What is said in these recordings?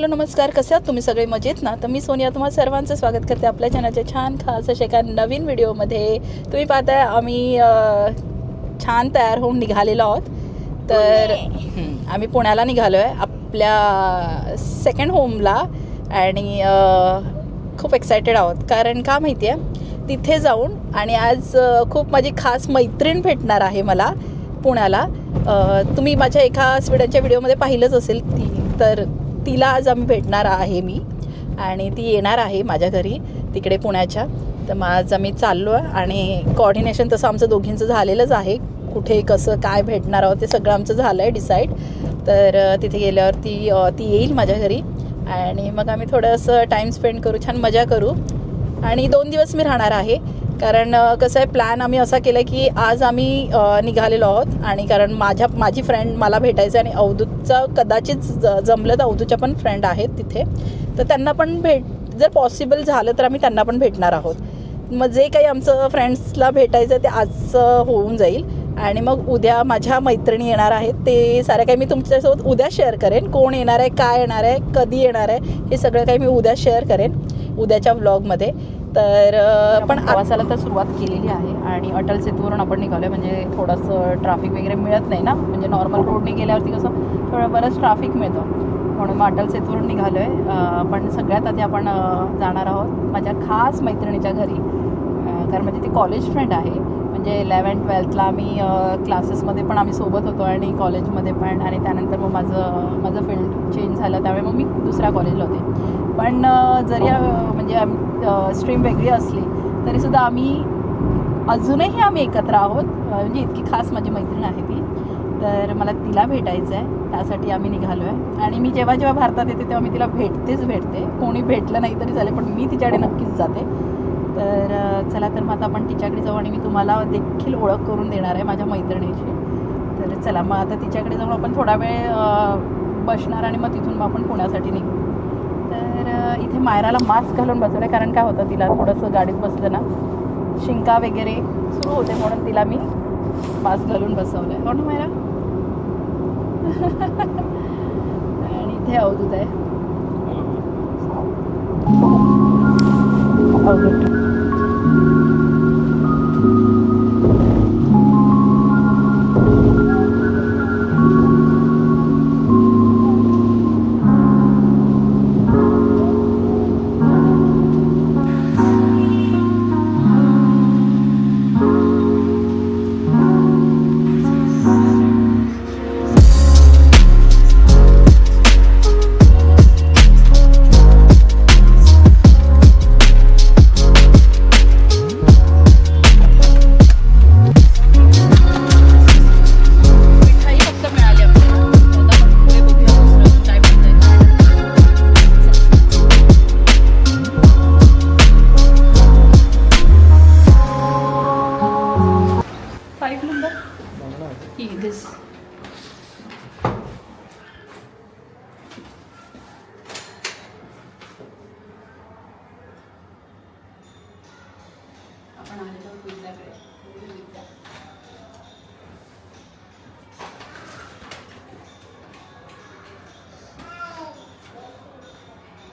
Hello नमस्कार. कसे आहात तुम्ही? सगळे मजेत ना? तर मी सोनिया तुम्हाला सर्वांचं स्वागत करते आपल्या चॅनलच्या छान खास अशा एका नवीन व्हिडिओमध्ये. तुम्ही पाहताय आम्ही छान तयार होऊन निघालेलो आहोत. तर आम्ही पुण्याला निघालो आहे आपल्या सेकंड होमला आणि खूप एक्सायटेड आहोत. कारण का माहिती आहे तिथे जाऊन आणि आज खूप माझी खास मैत्रीण भेटणार आहे मला पुण्याला. तुम्ही माझ्या एका स्वीडनच्या व्हिडिओमध्ये पाहिलंच असेल ती. तर तिला आज आम्ही भेटणार आहे मी. आणि ती येणार आहे माझ्या घरी तिकडे पुण्याच्या. तर मग आज आम्ही चाललो आहे आणि कॉर्डिनेशन तसं आमचं दोघींचं झालेलंच आहे. कुठे कसं काय भेटणार आहोत ते सगळं आमचं झालं आहे डिसाईड तर तिथे गेल्यावर ती ती येईल माझ्या घरी. आणि मग आम्ही थोडंसं टाईम स्पेंड करू छान मजा करू. आणि दोन दिवस मी राहणार आहे. कारण कसं आहे प्लॅन आम्ही असा केला की आज आम्ही निघालेलो आहोत आणि कारण माझ्या माझी फ्रेंड मला भेटायचं आहे आणि अवधूतचा कदाचित ज- जमलं तर अवधूच्या पण फ्रेंड आहेत तिथे. तर त्यांना पण भेट जर पॉसिबल झालं तर आम्ही त्यांना पण भेटणार आहोत. मग जे काही आमचं फ्रेंड्सला भेटायचं आहे ते आजचं होऊन जाईल. आणि मग उद्या माझ्या मैत्रिणी येणार आहेत ते साऱ्या काही मी तुमच्यासोबत उद्या शेअर करेन. कोण येणार आहे काय येणार आहे कधी येणार आहे हे सगळं काही मी उद्या शेअर करेन उद्याच्या व्लॉगमध्ये तर पण प्रवासाला तर सुरुवात केलेली आहे आणि अटल सेतूवरून आपण निघालो आहे म्हणजे थोडंसं ट्रॅफिक वगैरे मिळत नाही ना? म्हणजे नॉर्मल रोडने गेल्यावरती कसं थोडं बरंच ट्रॅफिक मिळतं. म्हणून मग अटल सेतूवरून निघालो आहे पण सगळ्यात आधी आपण जाणार आहोत माझ्या खास मैत्रिणीच्या घरी. कारण म्हणजे ती कॉलेज फ्रेंड आहे. म्हणजे इलेवन ट्वेल्थला आम्ही क्लासेसमध्ये पण आम्ही सोबत होतो आणि कॉलेजमध्ये पण. आणि त्यानंतर मग माझं माझं फील्ड चेंज झालं. त्यामुळे मग मी दुसऱ्या कॉलेजला होते. पण जरी म्हणजे म्हणजे स्ट्रीम वेगळी असली तरीसुद्धा आम्ही अजूनही आम्ही एकत्र आहोत. म्हणजे इतकी खास माझी मैत्रीण आहे ती. तर मला तिला भेटायचं आहे त्यासाठी आम्ही निघालो आहे आणि मी जेव्हा जेव्हा भारतात येते तेव्हा मी तिला भेटतेच भेटते. कोणी भेटलं नाही तरी चालेल पण मी तिच्याकडे नक्कीच जाते. तर चला तर मग आता आपण तिच्याकडे जाऊ आणि मी तुम्हाला देखील ओळख करून देणार आहे माझ्या मैत्रिणीची. तर चला मग आता तिच्याकडे जाऊन आपण थोडा वेळ बसणार आणि मग तिथून मग आपण पुण्यासाठी निघू. तर इथे मायराला मास्क घालून बसवलं आहे कारण काय होतं तिला थोडंसं गाडीत बसलं ना शिंका वगैरे सुरू होते म्हणून तिला मी मास्क घालून बसवलं आहे हो ना मायरा? आणि इथे अवधूत आहे. अवधूत.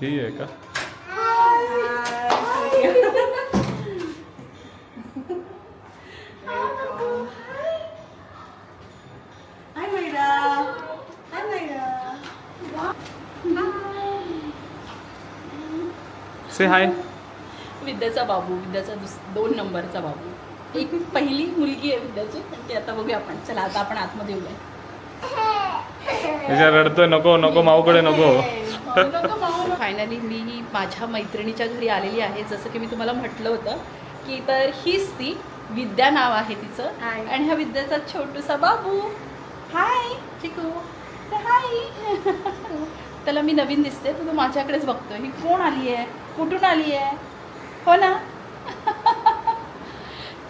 ही आहे का. से हाय विद्याचा बाबू विद्याचा दुस दोन नंबरचा बाबू. एक पहिली मुलगी आहे विद्याची पण ती आता बघूया आपण. चला आता आपण आतमध्ये येऊया. रडतोय नको नको माऊकडे नको. फायनली मी माझ्या मैत्रिणीच्या घरी आलेली आहे. जसं की मी तुम्हाला म्हटलं होतं की तर हीच ती विद्या नाव आहे तिचं. आणि हा विद्याचा छोटूसा बाबू. हाय चिकू. हाय त्याला मी नवीन दिसते. तर तो माझ्याकडेच बघतो ही कोण आली आहे कुठून आली आहे हो ना?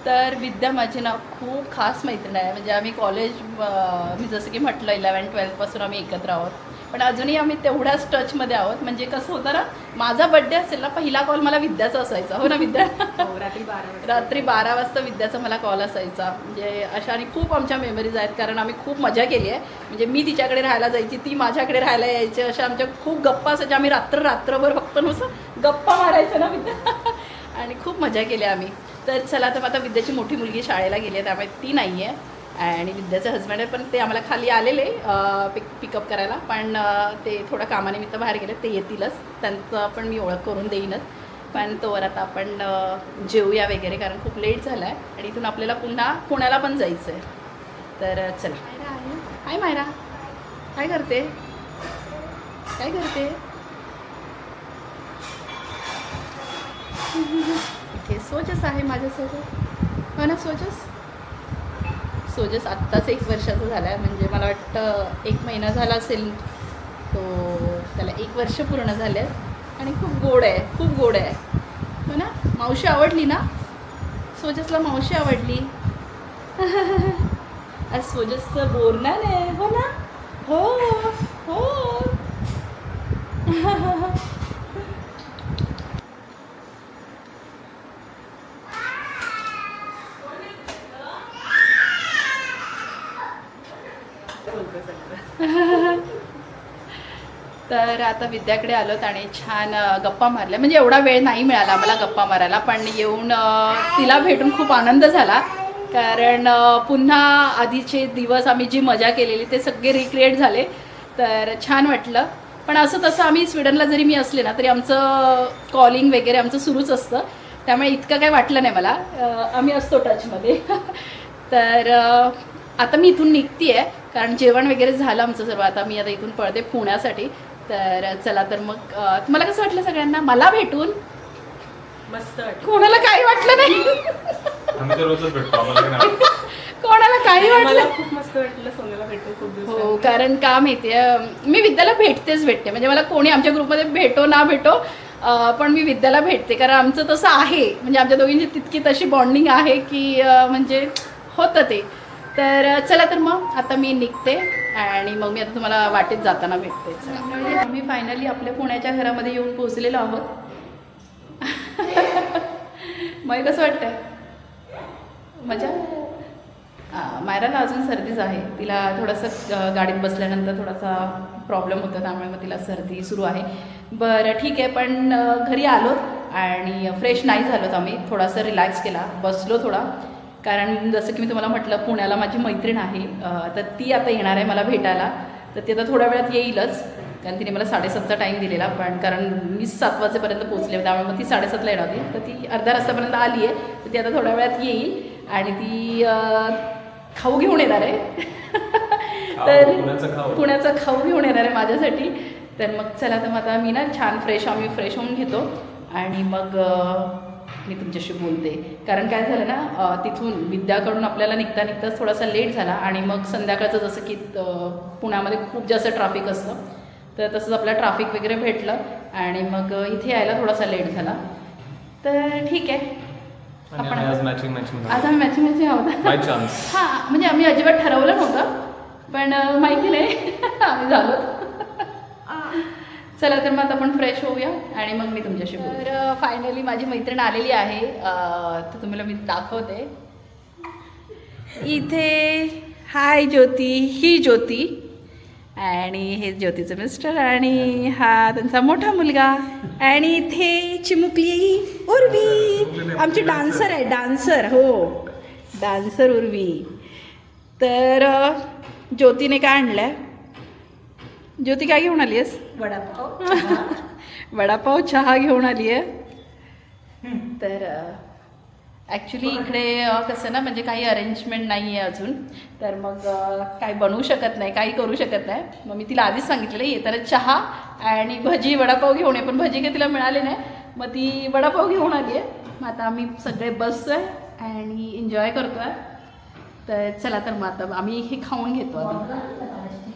तर विद्या माझी ना खूप खास मैत्रीण आहे. म्हणजे आम्ही कॉलेज मी जसं की म्हटलं इलेवन ट्वेल्थपासून आम्ही एकत्र आहोत. पण अजूनही आम्ही तेवढ्याच टचमध्ये आहोत. म्हणजे कसं होतं ना माझा बड्डे असेल ना पहिला कॉल मला विद्याचा असायचा. हो ना विद्या? रात्री बारा रात्री बारा वाजता विद्याचा मला कॉल असायचा. म्हणजे अशा आणि खूप आमच्या मेमरीज आहेत कारण आम्ही खूप मजा केली आहे. म्हणजे मी तिच्याकडे राहायला जायची ती माझ्याकडे राहायला यायची अशा आमच्या खूप गप्पा असायच्या. आम्ही रात्र रात्रभर फक्त नुसतं गप्पा मारायचं ना विद्या? आणि खूप मजा केली आम्ही. तर चला तर आता विद्याची मोठी मुलगी शाळेला गेली आहे त्यामुळे ती नाही आहे आणि विद्याचे हस्बंड आहे पण ते आम्हाला खाली आलेले पिक पिकअप करायला. पण ते थोडं कामानिमित्त बाहेर गेले ते येतीलच. त्यांचं पण मी ओळख करून देईनच पण तोवर आता आपण जेवूया वगैरे कारण खूप लेट झाला आहे आणि इथून आपल्याला पुन्हा पुण्याला पण जायचं आहे तर चला. हाय मायरा. काय करते? काय करते? इथे सोजस आहे माझ्यासोबत हो ना सोजस सोजस आत्ताच एक वर्षाचा झाला आहे म्हणजे मला वाटतं एक महिना झाला असेल तो त्याला एक वर्ष पूर्ण झाले आणि खूप गोड आहे खूप गोड आहे. हो ना? मावशी आवडली ना? सोजसला मावशी आवडली. आज सोजसचं बोरणार आहे. हो ना? हो हो. तर आता विद्याकडे आलोत आणि छान गप्पा मारल्या. म्हणजे एवढा वेळ नाही मिळाला मला गप्पा मारायला पण येऊन तिला भेटून खूप आनंद झाला. कारण पुन्हा आधीचे दिवस आम्ही जी मजा केलेली ते सगळे रिक्रिएट झाले. तर छान वाटलं. पण असं तसं आम्ही स्वीडनला जरी मी असले ना तरी आमचं कॉलिंग वगैरे आमचं सुरूच असतं. त्यामुळे इतकं काही वाटलं नाही मला. आम्ही असतो टचमध्ये तर आता मी इथून निघते आहे कारण जेवण वगैरे झालं आमचं सर्व. आता मी आता इथून पळते पुण्यासाठी. तर चला तर मग तुम्हाला कसं वाटलं सगळ्यांना? मला भेटून? मस्त कोणाला काही वाटलं नाही. कोणाला काही मला वाटलं? खूप मस्त वाटलं सोन्याला भेटून खूप हो कारण का माहितीये मी विद्याला भेटतेच भेटते. म्हणजे मला कोणी आमच्या ग्रुपमध्ये भेटो ना भेटो पण मी विद्याला भेटते. कारण आमचं तसं आहे. म्हणजे आमच्या दोघींची तितकी तशी बॉन्डिंग आहे की म्हणजे होतं ते. तर चला तर मग आता मी निघते आणि मग मी आता तुम्हाला वाटेत जाताना भेटते. आम्ही फायनली आपल्या पुण्याच्या घरामध्ये येऊन पोहोचलेलो आहोत. मग कसं वाटतंय? मजा? मायराला अजून सर्दीच आहे. तिला थोडंसं गाडीत बसल्यानंतर थोडासा प्रॉब्लेम होता त्यामुळे मग तिला सर्दी सुरू आहे. बरं ठीक आहे पण घरी आलो आणि फ्रेश नाही झालोत आम्ही. थोडासा रिलॅक्स केला. बसलो थोडा. कारण जसं की मी तुम्हाला म्हटलं पुण्याला माझी मैत्रीण आहे तर ती आता येणार आहे मला भेटायला. तर ती आता थोड्या वेळात येईलच. कारण तिने मला साडेसातचा टाईम दिलेला पण कारण मी सात वाजेपर्यंत पोहोचले त्यामुळे मग ती साडेसातला येणार होती. तर ती अर्ध्या रस्त्यापर्यंत आली आहे तर ती आता थोड्या वेळात येईल. आणि ती खाऊ घेऊन येणार आहे. तर पुण्याचं खाऊ. घेऊन येणार आहे माझ्यासाठी. तर मग चला तर मग आता मी ना छान फ्रेश आम्ही फ्रेश होऊन घेतो. आणि मग मी तुमच्याशी बोलते. कारण काय झालं ना तिथून विद्याकडून आपल्याला निघता निघताच थोडासा लेट झाला आणि मग संध्याकाळचं जसं की पुण्यामध्ये खूप जास्त ट्रॅफिक असतं तर तसंच आपल्याला ट्रॅफिक वगैरे भेटलं आणि मग इथे यायला थोडासा लेट झाला. तर ठीक आहे. आम्ही आज मॅचिंग मॅचिंग आज आम्ही मॅचिंग मॅचिंग आहोत. हां म्हणजे आम्ही अजिबात ठरवलं नव्हतं पण माहिती नाही. आम्ही झालो. चला तर मग आता आपण फ्रेश होऊया आणि मग मी तुमच्याशी तर फायनली माझी मैत्रीण आलेली आहे. तर तुम्हाला मी दाखवते. इथे हाय ज्योती ही ज्योती. आणि हे ज्योतीचं मिस्टर आणि हा त्यांचा मोठा मुलगा. आणि इथे चिमुकली उर्वी. आमची डान्सर आहे डान्सर हो. डान्सर उर्वी. तर ज्योतीने काय आणलं आहे ज्योती काय घेऊन आली आहेस वडापाव. वडापाव चहा घेऊन आली आहे तर ॲक्च्युली इकडे कसं ना म्हणजे काही अरेंजमेंट नाही आहे अजून. तर मग काही बनवू शकत नाही काही करू शकत नाही. मग मी तिला आधीच सांगितलेलं येताना चहा आणि भजी वडापाव घेऊन ये. पण भजी काही तिला मिळाली नाही. मग ती वडापाव घेऊन आली आहे. मग आता आम्ही सगळे बसतो आहे आणि एन्जॉय करतो आहे तर चला तर मग आता आम्ही हे खाऊन घेतो. आधी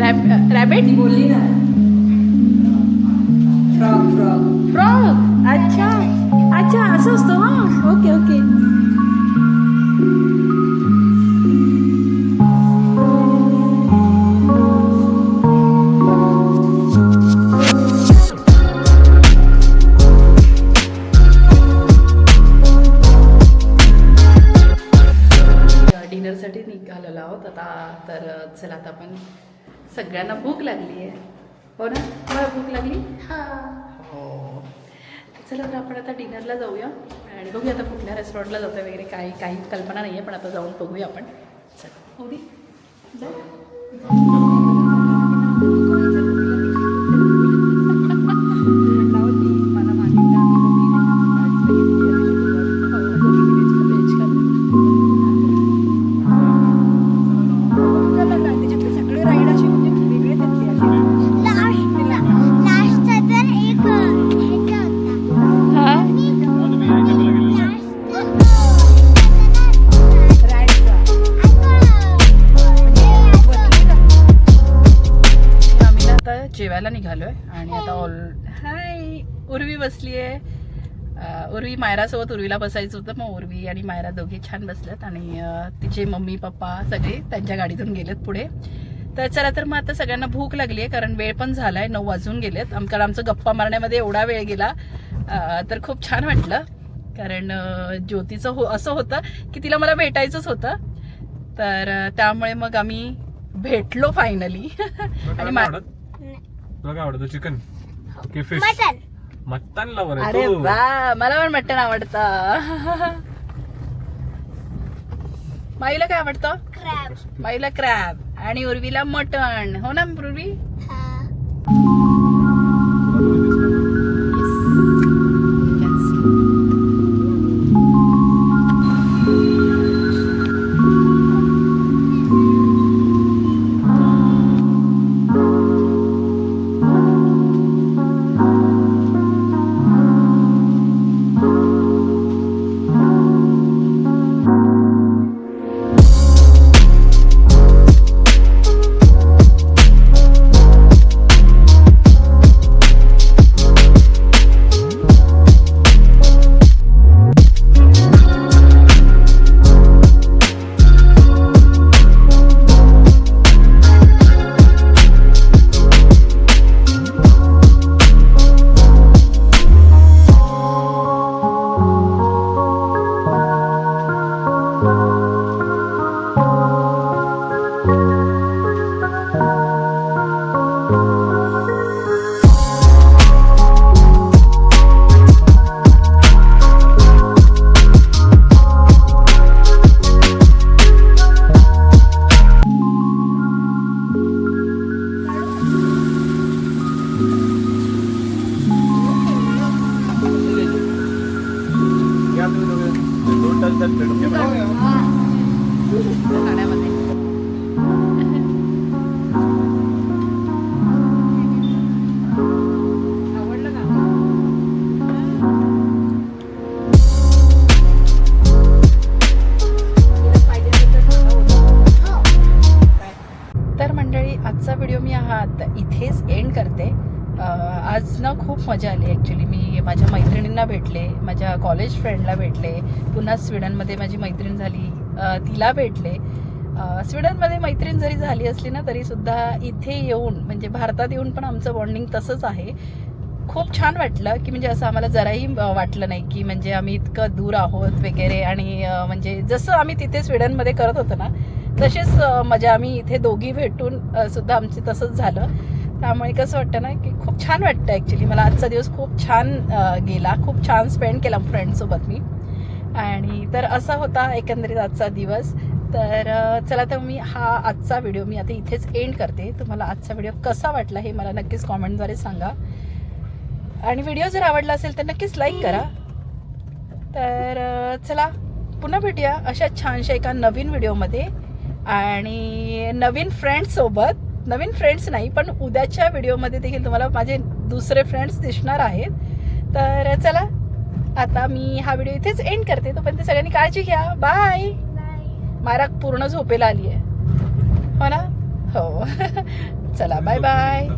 रॅबिट रॅबिट? बोलली ना. Frog frog. फ्रॉग. अच्छा. अच्छा असं असतं हां. Okay okay. होता तर चला आता आपण सगळ्यांना भूक लागली आहे. हो ना? मला भूक लागली? हो. चला तर आपण आता डिनरला जाऊया. आणि बघूया आता कुठल्या रेस्टॉरंटला जातोय वगैरे. काही काही कल्पना नाही आहे पण आता जाऊन बघूया आपण. चला. हो जाऊ उर्वी मायरासोबत उर्वीला बसायचं होतं. मग उर्वी आणि मायरा दोघी छान बसल्यात आणि तिचे मम्मी पप्पा सगळे त्यांच्या गाडीतून गेलेत पुढे. तर चला तर मग आता सगळ्यांना भूक लागली आहे कारण वेळ पण झालाय नऊ वाजून गेलेत. आम कारण आमचं गप्पा मारण्यामध्ये एवढा वेळ गेला तर खूप छान वाटलं. कारण ज्योतीचं हो असं होतं की तिला मला भेटायचंच होतं. तर त्यामुळे मग आम्ही भेटलो फायनली आणि चिकन? की फिश? मटन लवर अरे वा मला पण मटण आवडतं. माईला काय आवडतं? क्रॅब माईला क्रॅब आणि उर्वीला मटण. हो ना उर्वी? पुन्हा स्वीडनमध्ये माझी मैत्रीण झाली. तिला भेटले. स्वीडनमध्ये मैत्रीण जरी झाली असली ना तरीसुद्धा इथे येऊन म्हणजे भारतात येऊन पण आमचं बॉन्डिंग तसंच आहे. खूप छान वाटलं की म्हणजे असं आम्हाला जराही वाटलं नाही की म्हणजे आम्ही इतकं दूर आहोत वगैरे आणि म्हणजे जसं आम्ही तिथे स्वीडनमध्ये करत होतो ना तसेच म्हणजे मजा आम्ही इथे दोघी भेटून सुद्धा आमचे तसंच झालं. त्यामुळे कसं वाटतं ना की खूप छान वाटतं ॲक्च्युली मला आजचा दिवस खूप छान गेला. खूप छान स्पेंड केला फ्रेंडसोबत मी. आणि तर असा होता एकंदरीत आजचा दिवस. तर चला तर मी हा आजचा व्हिडिओ मी आता इथेच एंड करते. तुम्हाला आजचा व्हिडिओ कसा वाटला हे मला नक्कीच कॉमेंटद्वारे सांगा. आणि व्हिडिओ जर आवडला असेल तर नक्कीच लाईक करा. तर चला पुन्हा भेटूया अशा छानशा एका नवीन व्हिडिओमध्ये. आणि नवीन फ्रेंड्ससोबत नवीन फ्रेंड्स नाही पण उद्याच्या व्हिडिओमध्ये देखील तुम्हाला माझे दुसरे फ्रेंड्स दिसणार आहेत. तर चला आता मी हा व्हिडिओ इथेच एंड करते. तोपर्यंत सगळ्यांनी काळजी घ्या. बाय मारा पूर्ण झोपेला आली आहे हो ना? हो. चला बाय बाय